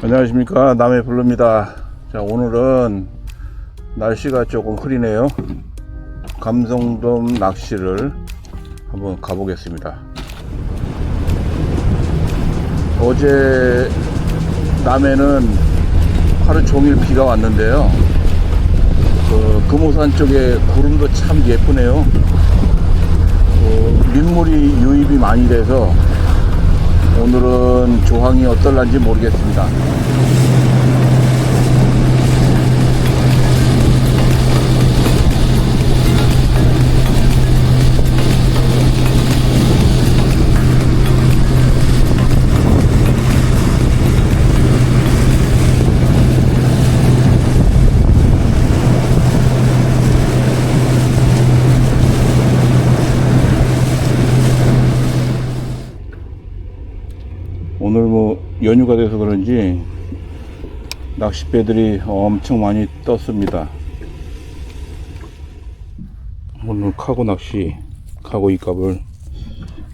안녕하십니까. 남해 블루입니다. 자 오늘은 날씨가 조금 흐리네요. 감성돔 낚시를 한번 가보겠습니다. 어제 남해는 하루 종일 비가 왔는데요. 그 금호산 쪽에 구름도 참 예쁘네요. 그 민물이 유입이 많이 돼서 오늘은 조항이 어떨란지 모르겠습니다. 오늘 뭐 연휴가 돼서 그런지 낚싯배들이 엄청 많이 떴습니다. 오늘 카고 낚시, 카고 이값을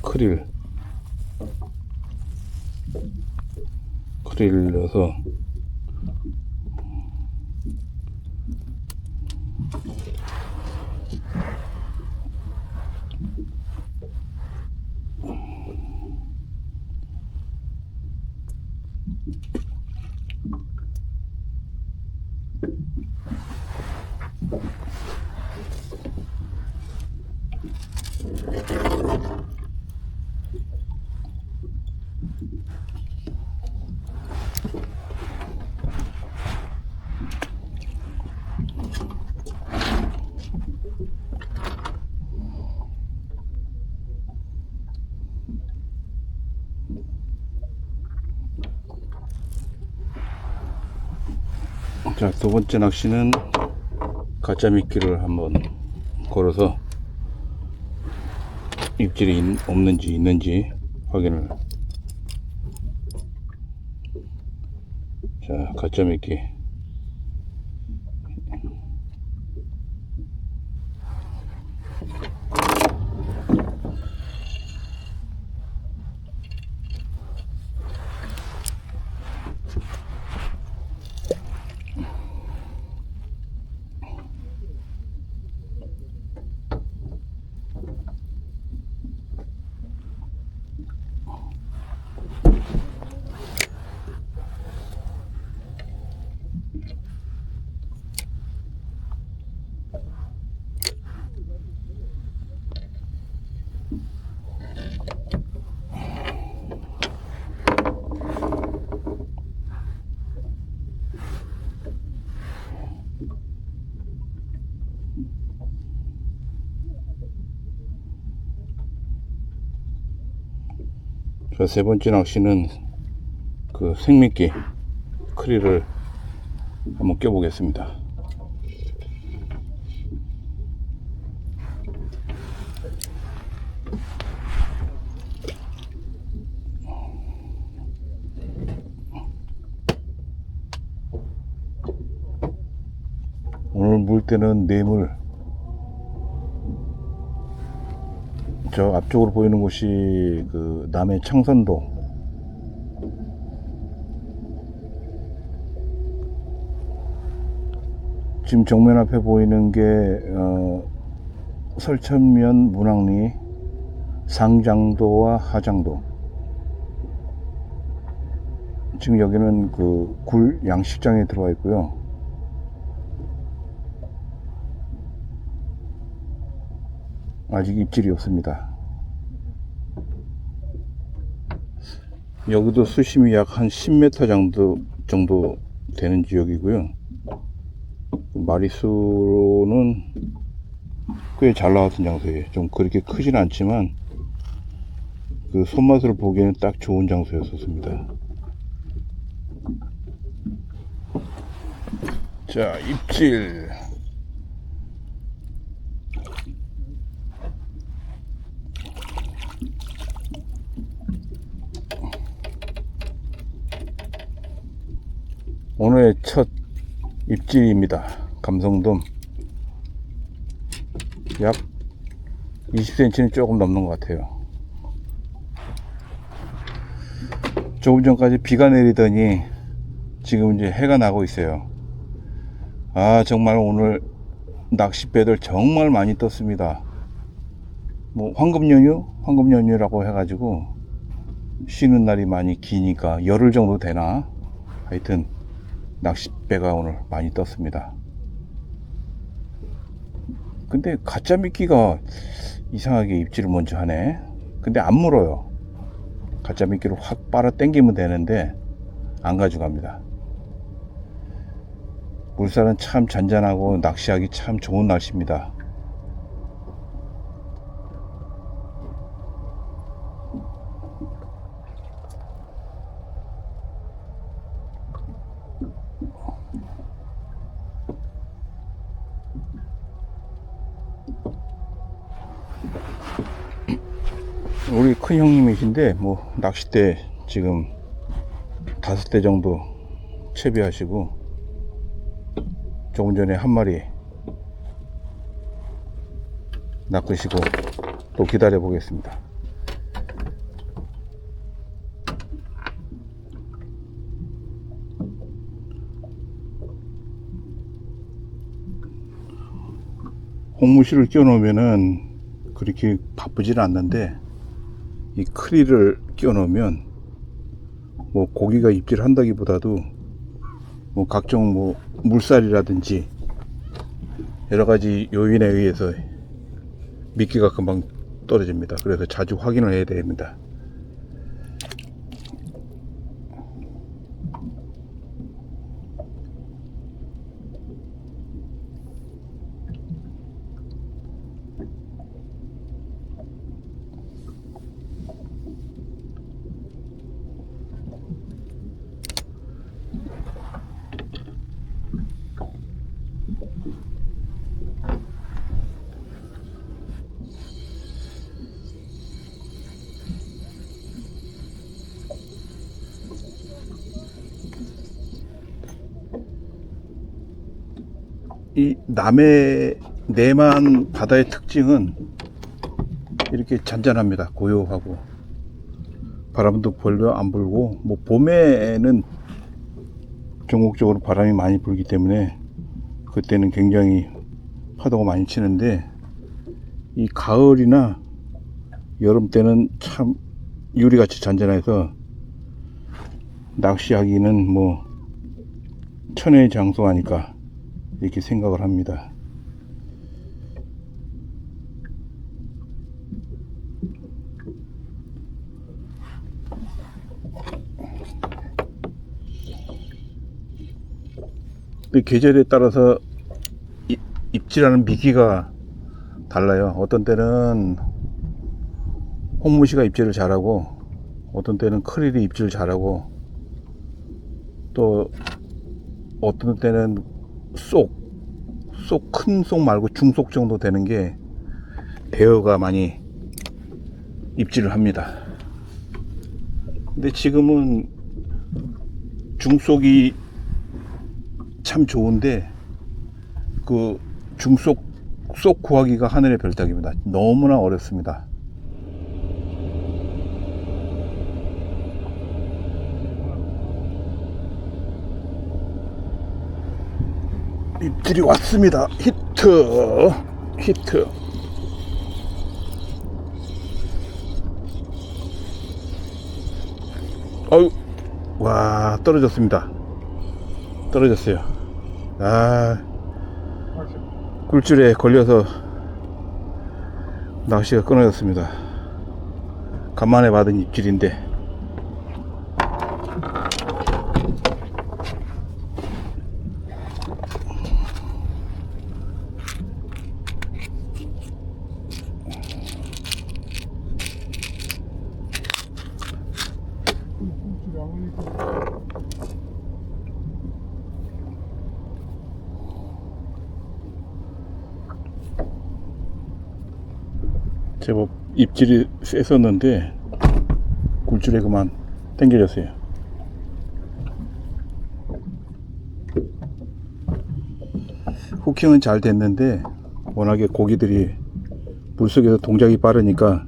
크릴, 크릴 넣어서 자, 두 번째 낚시는 가짜 미끼를 한번 걸어서 입질이 있- 없는지 있는지 확인을. 자, 가짜 미끼. 자, 세 번째 낚시는 그 생미끼 크리를 한번 껴보겠습니다. 오늘 물 때는 뇌물 저 앞쪽으로 보이는 곳이 그 남해 창선도 지금 정면 앞에 보이는 게 어, 설천면 문학리 상장도와 하장도. 지금 여기는 그 굴 양식장에 들어와 있고요 아직 입질이 없습니다. 여기도 수심이 약 한 10m 정도 정도 되는 지역이고요. 마리수로는 꽤 잘 나왔던 장소예요. 좀 그렇게 크진 않지만 그 손맛을 보기에는 딱 좋은 장소였었습니다. 자, 입질. 오늘의 첫 입질입니다. 감성돔. 약 20cm는 조금 넘는 것 같아요. 조금 전까지 비가 내리더니 지금 이제 해가 나고 있어요. 아, 정말 오늘 낚싯배들 정말 많이 떴습니다. 뭐, 황금 연휴? 황금 연휴라고 해가지고 쉬는 날이 많이 기니까 열흘 정도 되나? 하여튼 낚싯배가 오늘 많이 떴습니다. 근데 가짜 미끼가 이상하게 입질을 먼저 하네. 근데 안 물어요. 가짜 미끼를 확 빨아 당기면 되는데 안 가져갑니다. 물살은 참 잔잔하고 낚시하기 참 좋은 날씨입니다. 우리 큰 형님이신데 뭐 낚싯대 지금 다섯 대 정도 채비하시고 조금 전에 한 마리 낚으시고 또 기다려 보겠습니다. 홍무실을 끼워 놓으면은 그렇게 바쁘지는 않는데 이 크리를 끼워 놓으면 뭐 고기가 입질한다기보다도 뭐 각종 뭐 물살이라든지 여러 가지 요인에 의해서 미끼가 금방 떨어집니다. 그래서 자주 확인을 해야 됩니다. 이 남해 내만 바다의 특징은 이렇게 잔잔합니다. 고요하고 바람도 별로 안 불고 뭐 봄에는 전국적으로 바람이 많이 불기 때문에 그때는 굉장히 파도가 많이 치는데 이 가을이나 여름 때는 참 유리같이 잔잔해서 낚시하기는 뭐 천혜의 장소 아닐까 이렇게 생각을 합니다. 이 계절에 따라서 입- 입질하는 미끼가 달라요. 어떤 때는 홍무시가 입질을 잘하고 어떤 때는 크릴이 입질을 잘하고 또 어떤 때는 쏙, 쏙큰속 말고 중속 정도 되는 게 대어가 많이 입질을 합니다. 근데 지금은 중속이 참 좋은데 그 중속 쏙 구하기가 하늘의 별따기입니다. 너무나 어렵습니다. 입질이 왔습니다. 히트, 히트. 어유, 와 떨어졌습니다. 떨어졌어요. 아, 굴줄에 걸려서 낚시가 끊어졌습니다. 간만에 받은 입질인데. 제법 입질이 셌었는데 굴줄에 그만 당겨졌어요. 후킹은 잘 됐는데 워낙에 고기들이 물속에서 동작이 빠르니까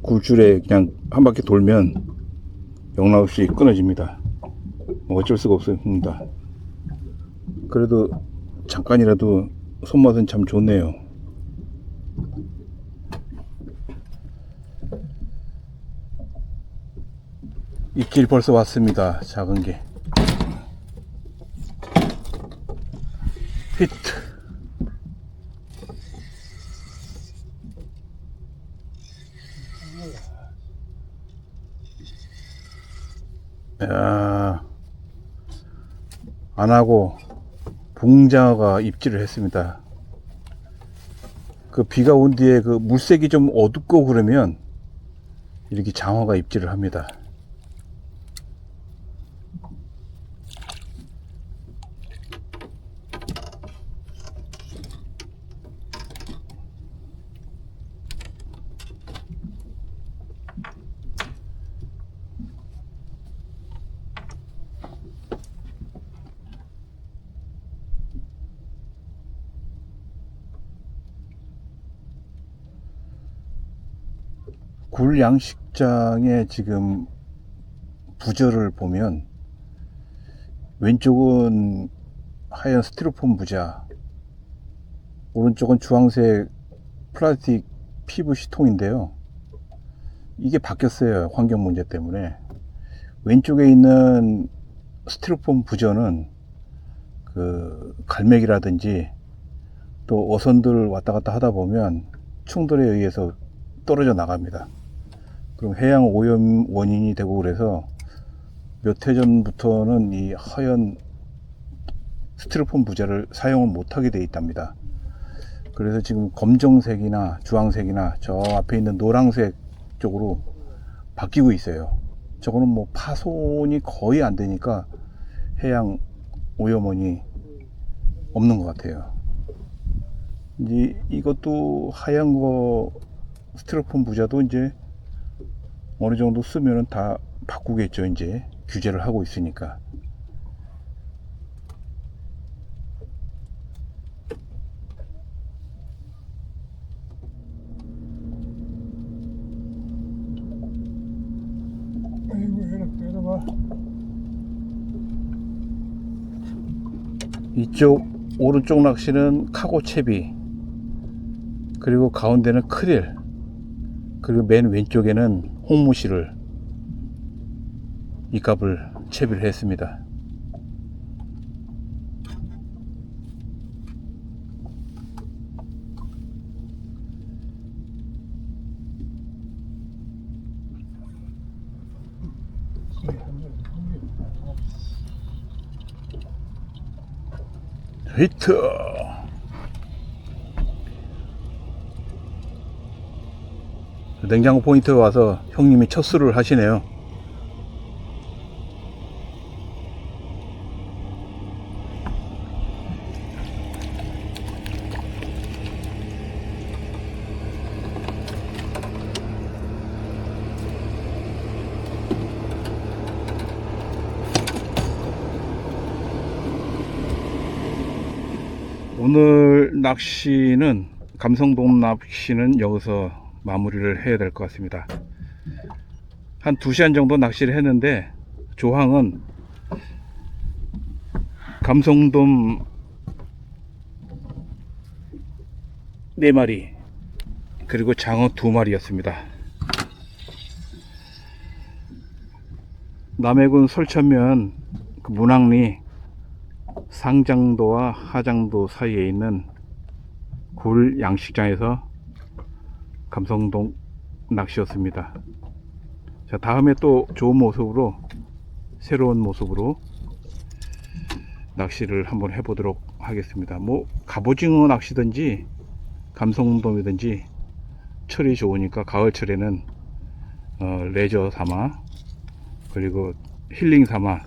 굴줄에 그냥 한 바퀴 돌면 영락없이 끊어집니다. 뭐 어쩔 수가 없습니다. 그래도 잠깐이라도 손맛은 참 좋네요. 입질 벌써 왔습니다. 작은 게. 히트. 야, 안 하고 봉장어가 입질을 했습니다. 그 비가 온 뒤에 그 물색이 좀 어둡고 그러면 이렇게 장어가 입질을 합니다. 굴 양식장의 지금 부저를 보면 왼쪽은 하얀 스티로폼 부자 오른쪽은 주황색 플라스틱 PVC 통인데요 이게 바뀌었어요 환경 문제 때문에 왼쪽에 있는 스티로폼 부저는 그 갈매기라든지 또 어선들 왔다 갔다 하다 보면 충돌에 의해서 떨어져 나갑니다. 그럼 해양 오염 원인이 되고 그래서 몇 해 전부터는 이 하얀 스티로폼 부자를 사용을 못하게 돼 있답니다. 그래서 지금 검정색이나 주황색이나 저 앞에 있는 노란색 쪽으로 바뀌고 있어요. 저거는 뭐 파손이 거의 안 되니까 해양 오염원이 없는 것 같아요. 이제 이것도 하얀 거 스티로폼 부자도 이제 어느 정도 쓰면은 다 바꾸겠죠 이제. 규제를 하고 있으니까. 이쪽 오른쪽 낚시는 카고 채비 그리고 가운데는 크릴 그리고 맨 왼쪽에는 홍무실을 이 값을 채비를 했습니다. 히트 냉장고 포인트에 와서 형님이 첫 수를 하시네요. 오늘 낚시는 감성돔 낚시는 여기서 마무리를 해야 될 것 같습니다. 한 2시간 정도 낚시를 했는데 조항은 감성돔 4마리 그리고 장어 2마리였습니다. 남해군 설천면 그 문항리 상장도와 하장도 사이에 있는 굴 양식장에서 감성동 낚시였습니다. 자, 다음에 또 좋은 모습으로 새로운 모습으로 낚시를 한번 해보도록 하겠습니다. 뭐 갑오징어 낚시든지 감성돔이든지 철이 좋으니까 가을철에는 어, 레저 삼아 그리고 힐링 삼아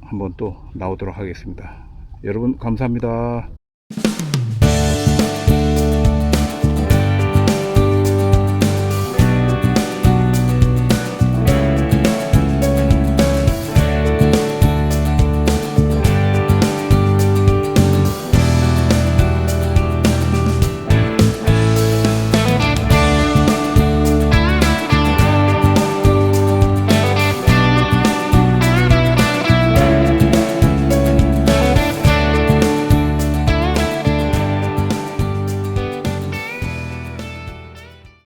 한번 또 나오도록 하겠습니다. 여러분 감사합니다.